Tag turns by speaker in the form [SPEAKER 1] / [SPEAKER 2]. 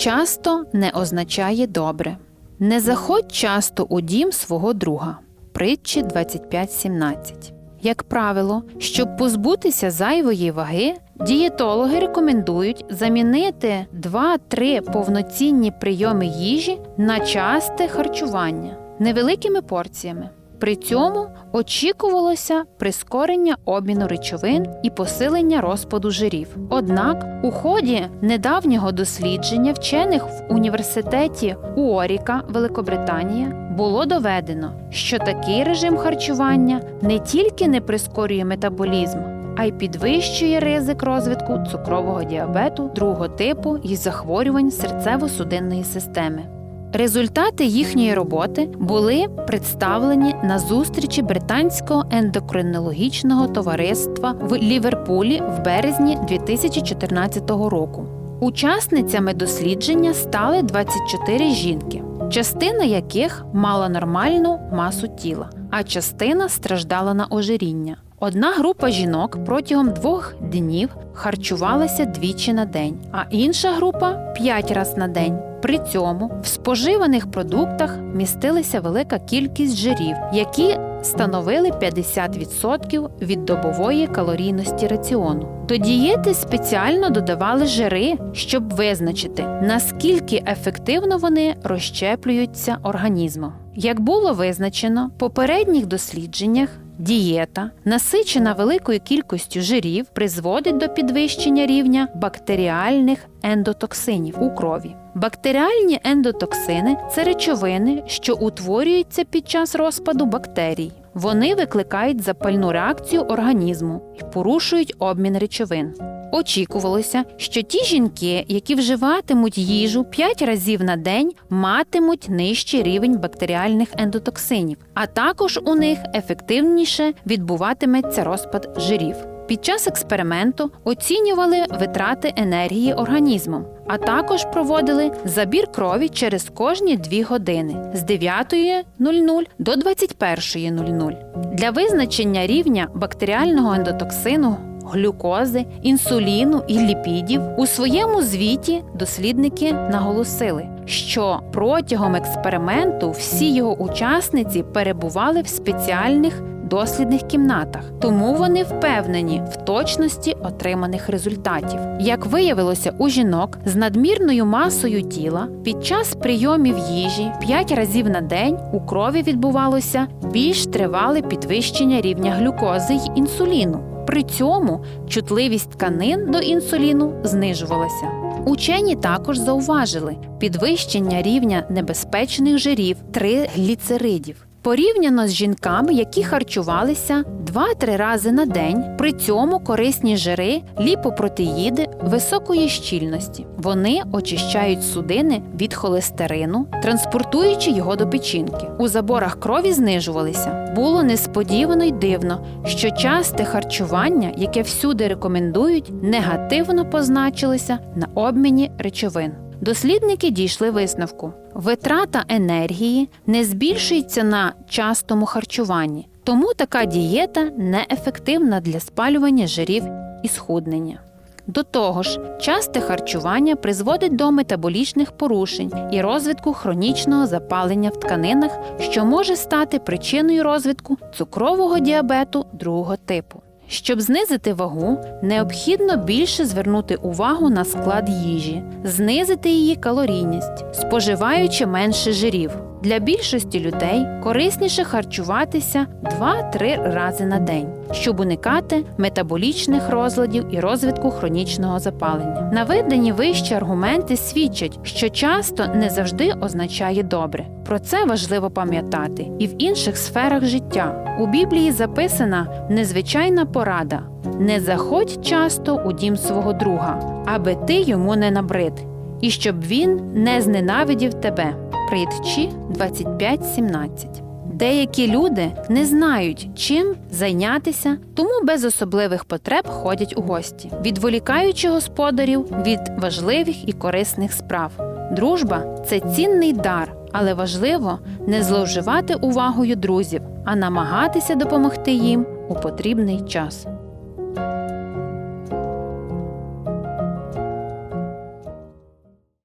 [SPEAKER 1] часто не означає добре. Не заходь часто у дім свого друга. Притчі 25.17. Як правило, щоб позбутися зайвої ваги, дієтологи рекомендують замінити 2-3 повноцінні прийоми їжі на часте харчування невеликими порціями. При цьому очікувалося прискорення обміну речовин і посилення розпаду жирів. Однак, у ході недавнього дослідження вчених в університеті Уоріка, Великобританія, було доведено, що такий режим харчування не тільки не прискорює метаболізм, а й підвищує ризик розвитку цукрового діабету другого типу і захворювань серцево-судинної системи. Результати їхньої роботи були представлені на зустрічі британського ендокринологічного товариства в Ліверпулі в березні 2014 року. Учасницями дослідження стали 24 жінки, частина яких мала нормальну масу тіла, а частина страждала на ожиріння. Одна група жінок протягом двох днів харчувалася двічі на день, а інша група п'ять разів на день. При цьому в споживаних продуктах містилася велика кількість жирів, які становили 50% від добової калорійності раціону. До дієти спеціально додавали жири, щоб визначити, наскільки ефективно вони розщеплюються організмом. Як було визначено в попередніх дослідженнях, Дієта, насичена великою кількістю жирів, призводить до підвищення рівня бактеріальних ендотоксинів у крові. Бактеріальні ендотоксини це речовини, що утворюються під час розпаду бактерій. Вони викликають запальну реакцію організму і порушують обмін речовин. Очікувалося, що ті жінки, які вживатимуть їжу 5 разів на день, матимуть нижчий рівень бактеріальних ендотоксинів, а також у них ефективніше відбуватиметься розпад жирів. Під час експерименту оцінювали витрати енергії організмом, а також проводили забір крові через кожні 2 години з 9.00 до 21.00 для визначення рівня бактеріального ендотоксину глюкози, інсуліну і ліпідів. У своєму звіті дослідники наголосили, що протягом експерименту всі його учасниці перебували в спеціальних дослідних кімнатах, тому вони впевнені в точності отриманих результатів. Як виявилося у жінок з надмірною масою тіла під час прийомів їжі 5 разів на день у крові відбувалося більш тривале підвищення рівня глюкози й інсуліну. При цьому чутливість тканин до інсуліну знижувалася. Учені також зауважили підвищення рівня небезпечних жирів тригліцеридів. Порівняно з жінками, які харчувалися 2-3 рази на день, при цьому корисні жири, ліпопротеїди високої щільності. Вони очищають судини від холестерину, транспортуючи його до печінки. У заборах крові знижувалися. Було несподівано й дивно, що часте харчування, яке всюди рекомендують, негативно позначилося на обміні речовин. Дослідники дійшли висновку: витрата енергії не збільшується на частому харчуванні, тому така дієта неефективна для спалювання жирів і схуднення. До того ж, часте харчування призводить до метаболічних порушень і розвитку хронічного запалення в тканинах, що може стати причиною розвитку цукрового діабету другого типу. Щоб знизити вагу, необхідно більше звернути увагу на склад їжі, знизити її калорійність, споживаючи менше жирів. Для більшості людей корисніше харчуватися 2-3 рази на день, щоб уникати метаболічних розладів і розвитку хронічного запалення. Наведені вищі аргументи свідчать, що часто не завжди означає добре. Про це важливо пам'ятати і в інших сферах життя. У Біблії записана незвичайна порада: не заходь часто у дім свого друга, аби ти йому не набрид, і щоб він не зненавидів тебе. Притчі 25.17 Деякі люди не знають, чим зайнятися, тому без особливих потреб ходять у гості, відволікаючи господарів від важливих і корисних справ. Дружба це цінний дар, але важливо не зловживати увагою друзів, а намагатися допомогти їм у потрібний час.